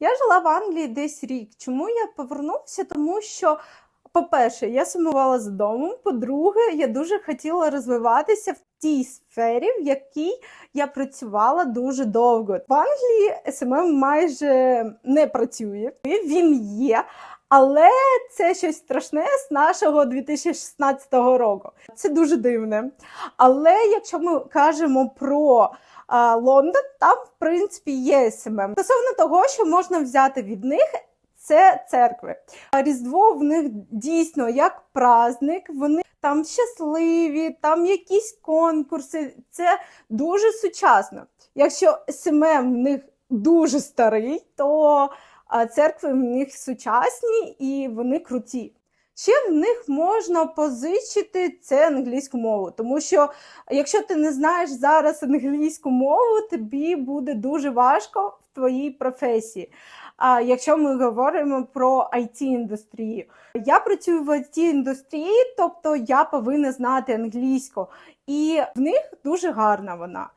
Я жила в Англії десь рік. Чому я повернулася? Тому що, по-перше, я сумувала за домом. По-друге, я дуже хотіла розвиватися в тій сфері, в якій я працювала дуже довго. В Англії СММ майже не працює. Він є. Але це щось страшне з нашого 2016 року. Це дуже дивне. Але якщо ми кажемо про а, Лондон, там в принципі є СММ. Стосовно того, що можна взяти від них. Це церкви. Різдво в них дійсно як праздник. Вони там щасливі, там якісь конкурси. Це дуже сучасно. Якщо СММ в них дуже старий, то церкви в них сучасні і вони круті. Ще в них можна позичити це англійську мову, тому що якщо ти не знаєш зараз англійську мову, тобі буде дуже важко в твоїй професії. А якщо ми говоримо про it індустрію, я працюю в it індустрії, тобто я повинна знати англійську, і в них дуже гарна вона.